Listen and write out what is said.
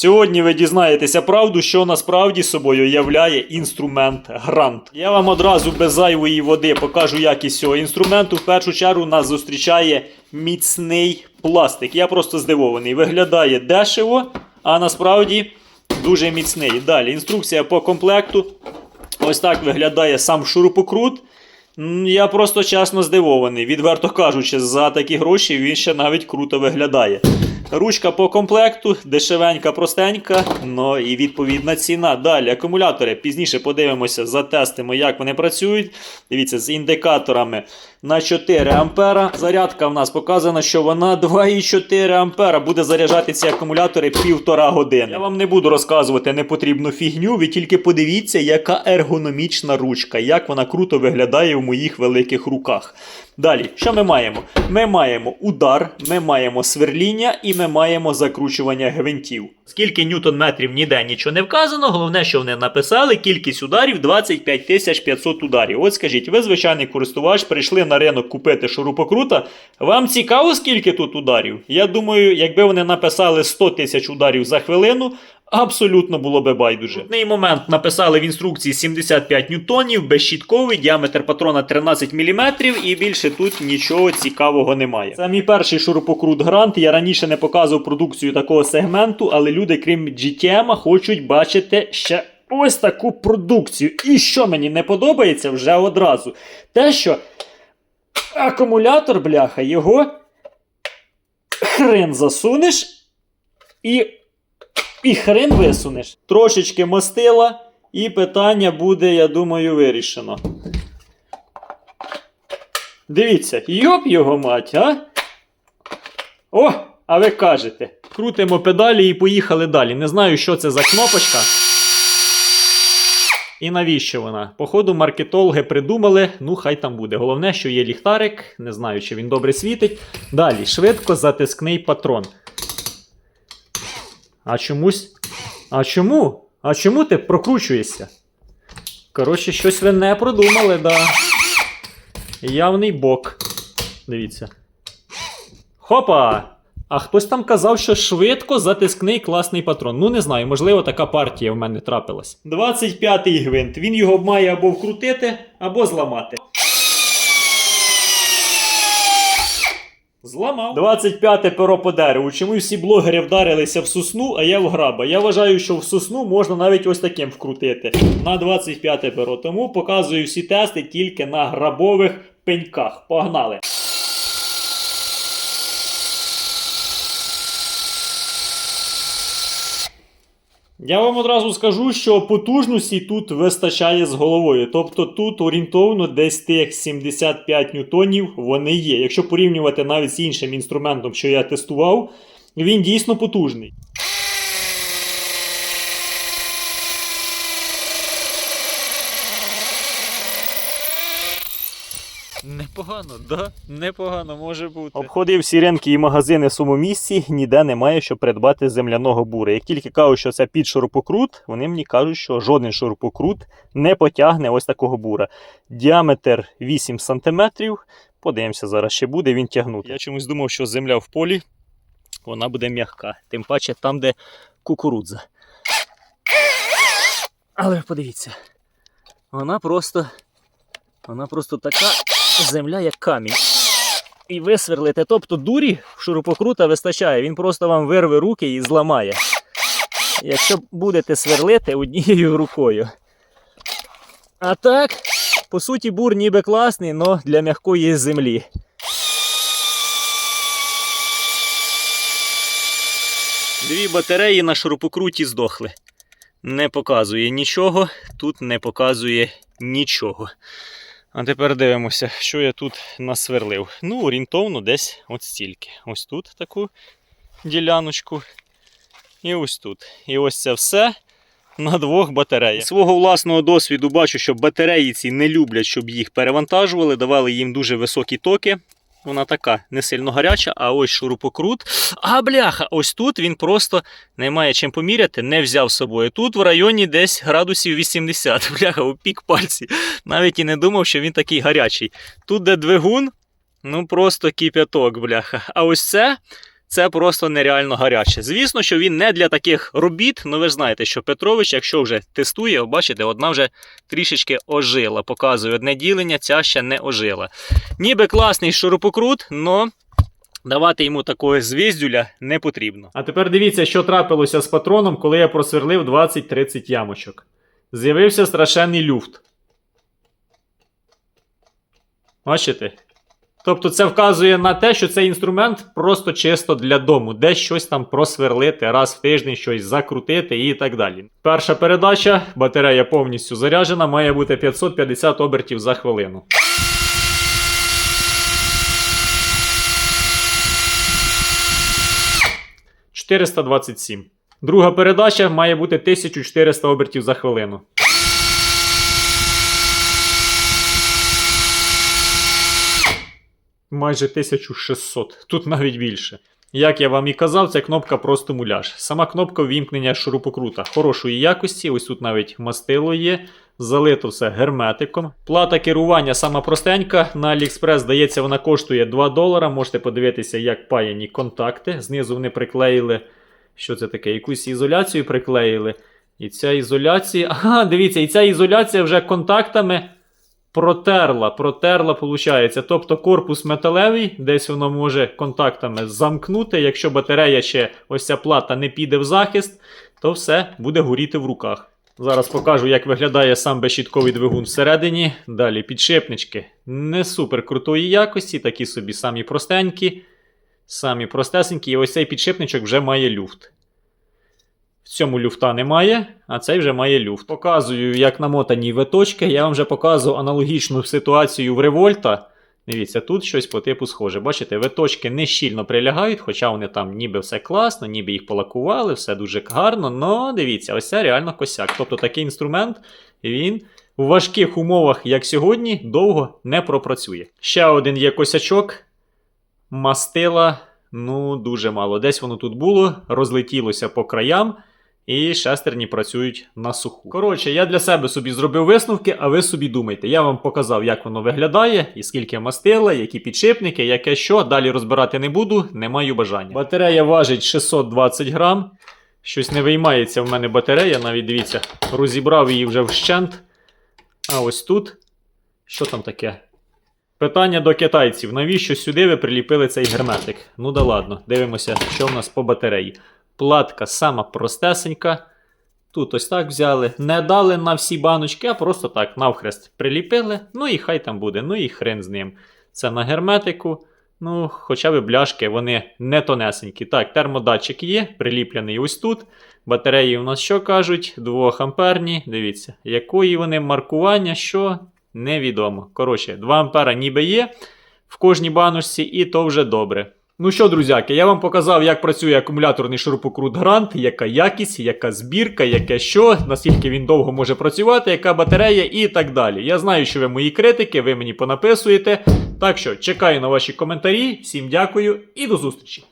Сьогодні ви дізнаєтеся правду, що насправді собою являє інструмент грант. Я вам одразу без зайвої води покажу якість цього інструменту. В першу чергу нас зустрічає міцний пластик. Я просто здивований. Виглядає дешево, а насправді дуже міцний. Далі інструкція по комплекту. Ось так виглядає сам шурупокрут. Я просто чесно здивований. Відверто кажучи, за такі гроші він ще навіть круто виглядає. Ручка по комплекту, дешевенька, простенька, ну і відповідна ціна. Далі акумулятори. Пізніше подивимося, затестимо, як вони працюють. Дивіться, з індикаторами на 4 ампера. Зарядка в нас показана, що вона 2,4 ампера. Буде заряджати ці акумулятори півтора години. Я вам не буду розказувати непотрібну фігню. Ви тільки подивіться, яка ергономічна ручка, як вона круто виглядає в моїх великих руках. Далі, що ми маємо? Ми маємо удар, ми маємо сверління і ми маємо закручування гвинтів. Скільки ньютон-метрів ніде нічого не вказано, головне, що вони написали, кількість ударів 25 500 ударів. От скажіть, ви звичайний користувач, прийшли на ринок купити шурупокрута. Вам цікаво, скільки тут ударів? Я думаю, якби вони написали 100 тисяч ударів за хвилину, Абсолютно було би байдуже. В неї момент написали в інструкції 75 ньютонів, безщітковий, діаметр патрона 13 мм і більше тут нічого цікавого немає. Це мій перший шурупокрут грант. Я раніше не показував продукцію такого сегменту, але люди, крім GTM, хочуть бачити ще ось таку продукцію. І що мені не подобається вже одразу. Те, що акумулятор, бляха, його хрен засунеш і і хрен висунеш. Трошечки мастила, і питання буде, я думаю, вирішено. Дивіться, йоп його мать, а? О, а ви кажете. Крутимо педалі і поїхали далі. Не знаю, що це за кнопочка. І навіщо вона? Походу, маркетологи придумали, ну хай там буде. Головне, що є ліхтарик, не знаю, чи він добре світить. Далі, швидко затискний патрон. А чомусь. А чому? А чому ти прокручуєшся? Коротше, щось ви не продумали, да. Явний бок. Дивіться. Хопа! А хтось там казав, що швидко затискний класний патрон. Ну, не знаю, можливо, така партія в мене трапилась. 25-й гвинт. Він його має або вкрутити, або зламати. Зламав. 25 перо по дереву. Чому всі блогери вдарилися в сосну, а я в граба? Я вважаю, що в сосну можна навіть ось таким вкрутити. На 25 перо. Тому показую всі тести тільки на грабових пеньках. Погнали! Я вам одразу скажу, що потужності тут вистачає з головою. Тобто тут орієнтовно десь тих 75 ньютонів вони є. Якщо порівнювати навіть з іншим інструментом, що я тестував, він дійсно потужний. Непогано, да? Непогано може бути. Обходив всі ринки і магазини в своєму місці, ніде немає, що придбати земляного бура. Як тільки кажу, що це під шурупокрут, вони мені кажуть, що жоден шурупокрут не потягне ось такого бура. Діаметр 8 см. Подивимося, зараз ще буде він тягнути. Я чомусь думав, що земля в полі вона буде м'яка. Тим паче там, де кукурудза. Але подивіться, вона просто. Вона просто така земля, як камінь. І висверлите. Тобто дурі шурупокрута вистачає, він просто вам вирве руки і зламає. Якщо будете сверлити однією рукою. А так, по суті, бур ніби класний, але для м'якої землі. Дві батареї на шурупокруті здохли. Не показує нічого, тут не показує нічого. А тепер дивимося, що я тут насверлив. Ну, орієнтовно десь от стільки. Ось тут таку діляночку. І ось тут. І ось це все на двох батареях. Свого власного досвіду бачу, що батареї ці не люблять, щоб їх перевантажували, давали їм дуже високі токи. Вона така не сильно гаряча, а ось шурупокрут. А бляха, ось тут він просто не має чим поміряти, не взяв з собою. Тут в районі десь градусів 80. Бляха, у пік пальці. Навіть і не думав, що він такий гарячий. Тут, де двигун, ну просто кип'яток, бляха. А ось це Це просто нереально гаряче. Звісно, що він не для таких робіт. Ну ви ж знаєте, що Петрович, якщо вже тестує, бачите, одна вже трішечки ожила. Показує одне ділення, ця ще не ожила. Ніби класний шурупокрут, но давати йому такого звіздюля не потрібно. А тепер дивіться, що трапилося з патроном, коли я просверлив 20-30 ямочок. З'явився страшенний люфт. Бачите? Тобто це вказує на те, що цей інструмент просто чисто для дому, де щось там просверлити, раз в тиждень щось закрутити і так далі. Перша передача, батарея повністю заряджена, має бути 550 обертів за хвилину. «427». Друга передача має бути 1400 обертів за хвилину. Майже 1600, тут навіть більше. Як я вам і казав, ця кнопка просто муляж. Сама кнопка ввімкнення шурупокрута хорошої якості, ось тут навіть мастило є, залито все герметиком. Плата керування сама простенька. На AliExpress, здається, вона коштує 2 долара. Можете подивитися, як паяні контакти. Знизу вони приклеїли, що це таке, якусь ізоляцію приклеїли. І ця ізоляція. Ага, дивіться, і ця ізоляція вже контактами протерла, протерла, виходить. Тобто корпус металевий, десь воно може контактами замкнути. Якщо батарея ще ось ця плата не піде в захист, то все буде горіти в руках. Зараз покажу, як виглядає сам безщітковий двигун всередині. Далі підшипнички не супер крутої якості, такі собі самі простенькі, самі простесенькі. І ось цей підшипничок вже має люфт. Цьому люфта немає, а цей вже має люфт. Показую, як намотані виточки. Я вам вже показував аналогічну ситуацію в револьта. Дивіться, тут щось по типу схоже. Бачите, виточки не щільно прилягають, хоча вони там ніби все класно, ніби їх полакували, все дуже гарно. Но дивіться, ось це реально косяк. Тобто такий інструмент він у важких умовах, як сьогодні, довго не пропрацює. Ще один є косячок. Мастила, ну, дуже мало. Десь воно тут було, розлетілося по краям. І шестерні працюють на суху. Коротше, я для себе собі зробив висновки, а ви собі думайте. Я вам показав, як воно виглядає, і скільки мастила, які підшипники, яке що. Далі розбирати не буду, не маю бажання. Батарея важить 620 грам. Щось не виймається в мене батарея, навіть дивіться, розібрав її вже вщент. А ось тут. Що там таке? Питання до китайців: навіщо сюди ви приліпили цей герметик? Ну да ладно, дивимося, що в нас по батареї. Платка сама простесенька. Тут ось так взяли. Не дали на всі баночки, а просто так навхрест приліпили. Ну і хай там буде, ну і хрен з ним. Це на герметику. Ну, хоча б бляшки, вони не тонесенькі. Так, термодатчик є, приліплений ось тут. Батареї у нас що кажуть? 2 амперні. Дивіться, якої вони маркування, що невідомо. Коротше, 2 ампера ніби є в кожній баночці, і то вже добре. Ну що, друзяки, я вам показав, як працює акумуляторний шурупокрут Грант, яка якість, яка збірка, яке що, наскільки він довго може працювати, яка батарея і так далі. Я знаю, що ви мої критики, ви мені понаписуєте. Так що чекаю на ваші коментарі. Всім дякую і до зустрічі!